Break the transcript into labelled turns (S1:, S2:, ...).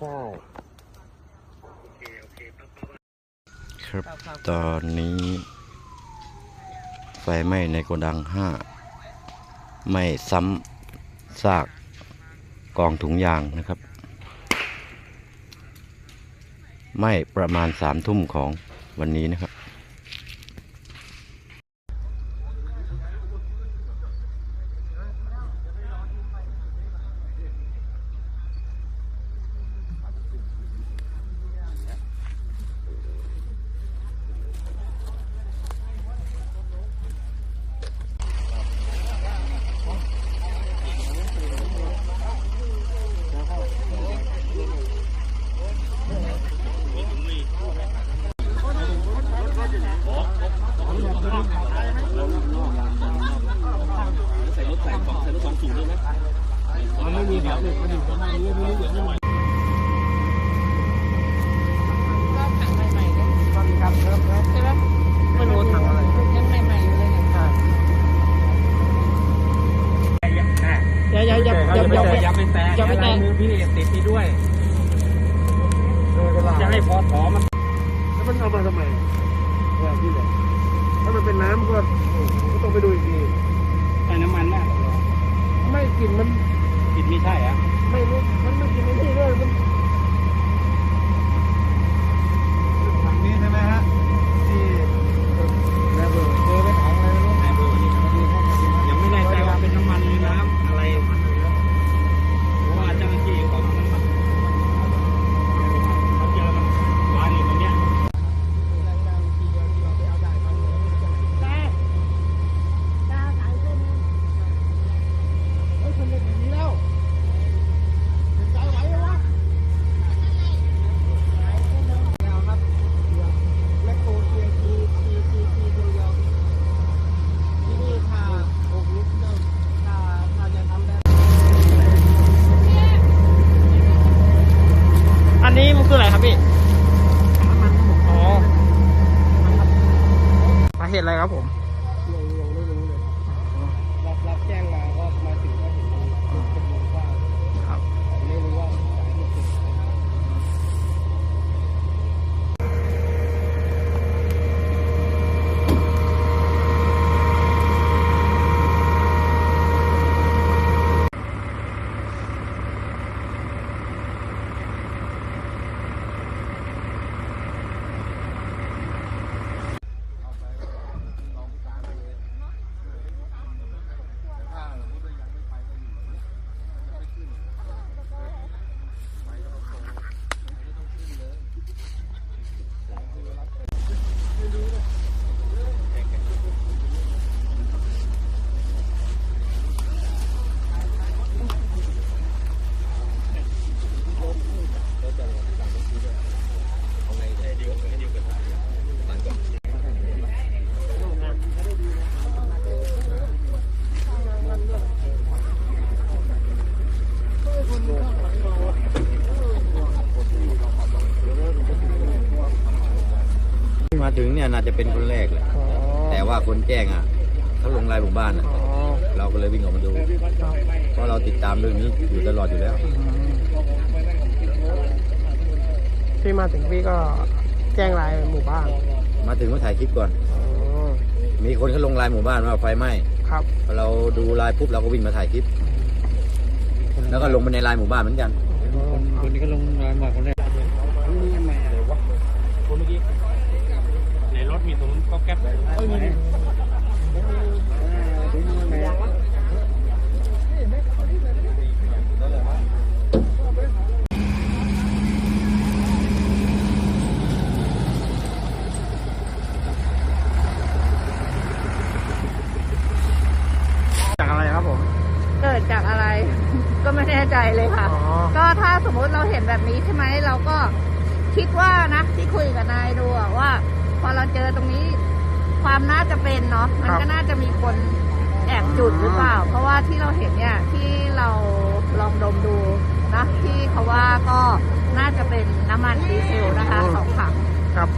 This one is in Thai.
S1: ช่
S2: ครับตอนนี้ ไฟไหม้ในโกดังห้าไม่ซ้ำซากกองถุงยางนะครับไหม้ประมาณสามทุ่มของวันนี้นะครับ
S3: ก็ถังใหม่ๆเนี่ยใช่ไหมไม่รู้ถัง อะไรยังใหม่ๆอยู่เลยเนี่ยอย่าอย่าอย่าอย่าอย่าอย่า
S4: อย่าไปแตะ
S3: อย่าไปแตะ
S4: มือพี่ติดนี่ด้วยจะให้พอถอมัน
S1: แล้วมันเอามาทำไมเนี่ยพี่เลยถ้ามันเป็นน้ำก็ก็ต้องไปดูอีกที
S4: ใส่น้ำมันน่ะ
S1: ไม่กลิ่นมัน
S4: กินไม่ใช่อะ
S1: ไม่รู้มันไม่กินไม่ใช่วยมันถังนี้ใช่ไหมฮะที่แม่เบิร์ดเจอไปถังอะไรไม่รู้
S4: แม่เบอร์นี่ยังไม่แน่ใจว่าเป็นน้ำมันหรือน้ำอะไรเพราะว่าเจ้าหน้าที่เขาเขาเจอมันวางอยู่ตรงเนี้ย
S3: อันนี้มันคืออะไรครับพี่อ๋อ สาเหตุอะไรครับผม
S1: รับรับแจ้งมาก็มาถึงก็เห็นมันเป็นวงกว้าง
S3: ครับ
S1: ไม่รู้ว่าสาเหตุเป็นอะไร
S2: มาถึงเนี่ยน่าจะเป็นคนแรกแหละ
S3: อ๋อ
S2: แต่ว่าคนแจ้งอะเขาลงรายหมู่บ้านอะ
S3: อ๋อ
S2: เราก็เลยวิ่งออกมาดูเพราะเราติดตามเรื่องนี้อยู่ตลอดอยู่แล้ว
S3: พี่มาถึงพี่ก็แจ้งรายหมู่บ้าน
S2: มาถึงก็ถ่ายคลิปก่อน
S3: อ๋อ
S2: มีคนเขาลงรายหมู่บ้านว่าไฟไหม้
S3: ครับ
S2: พอเราดูลายปุ๊บเราก็วิ่งมาถ่ายคลิป แล้วก็ลงไปในลายหมู่บ้านเหมือนกัน
S4: คนนี้ก็ลงมามาคนแรกนี่ยังไงอะไรวะคนเมื่อกี้ในรถมีตรงก็แก๊ปเอ้ยมี
S3: จากอะไรครับผม
S5: เกิดจา กอะไรก็ไม่แน่ใจเลยค่ะ
S3: อ๋อ
S5: ก็ถ้าสมมุติเราเห็นแบบนี้ใช่ไหมเราก็คิดว่านะที่คุยกับนายดูอะว่า พอเราเจอตรงนี้ ความน่าจะเป็นเนาะมันก็น่าจะมีคนแอบจุดหรือเปล่า เพราะว่าที่เราเห็นเนี่ยที่เราลองดมดูนะที่เขาว่าก็น่าจะเป็นน้ำมันดีเซลนะคะสองถัง
S3: ครับ